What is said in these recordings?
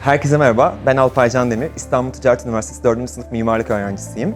Herkese merhaba, ben Alpay Can Demir. İstanbul Ticaret Üniversitesi 4. sınıf mimarlık öğrencisiyim.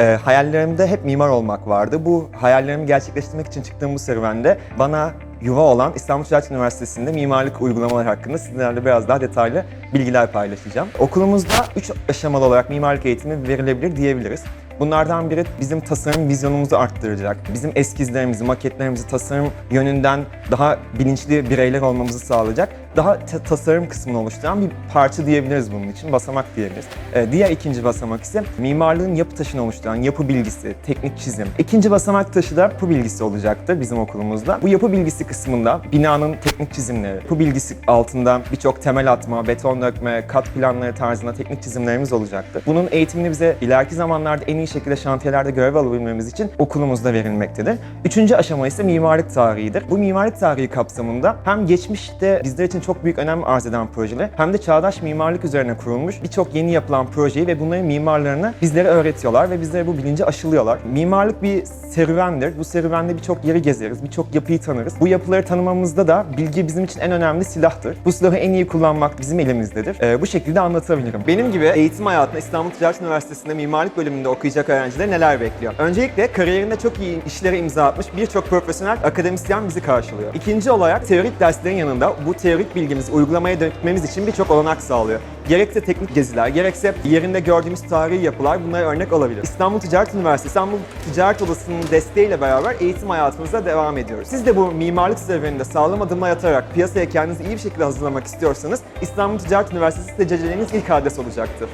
Ee, hayallerimde hep mimar olmak vardı. Bu hayallerimi gerçekleştirmek için çıktığım bu serüvende bana yuva olan İstanbul Ticaret Üniversitesi'nde mimarlık uygulamaları hakkında sizlerle biraz daha detaylı bilgiler paylaşacağım. Okulumuzda 3 aşamalı olarak mimarlık eğitimi verilebilir diyebiliriz. Bunlardan biri bizim tasarım vizyonumuzu arttıracak. Bizim eskizlerimizi, maketlerimizi tasarım yönünden daha bilinçli bireyler olmamızı sağlayacak. Daha ta- tasarım kısmını oluşturan bir parça diyebiliriz bunun için, basamak diyebiliriz. Ee, diğer ikinci basamak ise mimarlığın yapı taşını oluşturan yapı bilgisi, teknik çizim. İkinci basamak taşı da yapı bilgisi olacaktır bizim okulumuzda. Bu yapı bilgisi kısmında binanın teknik çizimleri, yapı bilgisi altında birçok temel atma, beton dökme, kat planları tarzında teknik çizimlerimiz olacaktır. Bunun eğitimini bize ileriki zamanlarda en iyi şekilde şantiyelerde görev alabilmemiz için okulumuzda verilmektedir. Üçüncü aşama ise mimarlık tarihidir. Bu mimarlık tarihi kapsamında hem geçmişte bizler için çok büyük önem arz eden projeler hem de çağdaş mimarlık üzerine kurulmuş birçok yeni yapılan projeyi ve bunların mimarlarını bizlere öğretiyorlar ve bizlere bu bilinci aşılıyorlar. Mimarlık bir serüvendir. Bu serüvende birçok yeri gezeriz, birçok yapıyı tanırız. Bu yapıları tanımamızda da bilgi bizim için en önemli silahtır. Bu silahı en iyi kullanmak bizim elimizdedir. Ee, bu şekilde anlatabilirim. Benim gibi eğitim hayatında İstanbul Ticaret Üniversitesi'nde mimarlık bölümünde okuyacak öğrencileri neler bekliyor? Öncelikle kariyerinde çok iyi işlere imza atmış birçok profesyonel akademisyen bizi karşılıyor. İkinci olarak teorik derslerin yanında bu teorik bilgimizi uygulamaya dökmemiz için birçok olanak sağlıyor. Gerekse teknik geziler, gerekse yerinde gördüğümüz tarihi yapılar bunlara örnek olabilir. İstanbul Ticaret Üniversitesi, İstanbul Ticaret Odası'nın desteğiyle beraber eğitim hayatımıza devam ediyoruz. Siz de bu mimarlık serüveninde sağlam adımlar atarak piyasaya kendinizi iyi bir şekilde hazırlamak istiyorsanız İstanbul Ticaret Üniversitesi seçeceğiniz ilk adres olacaktır.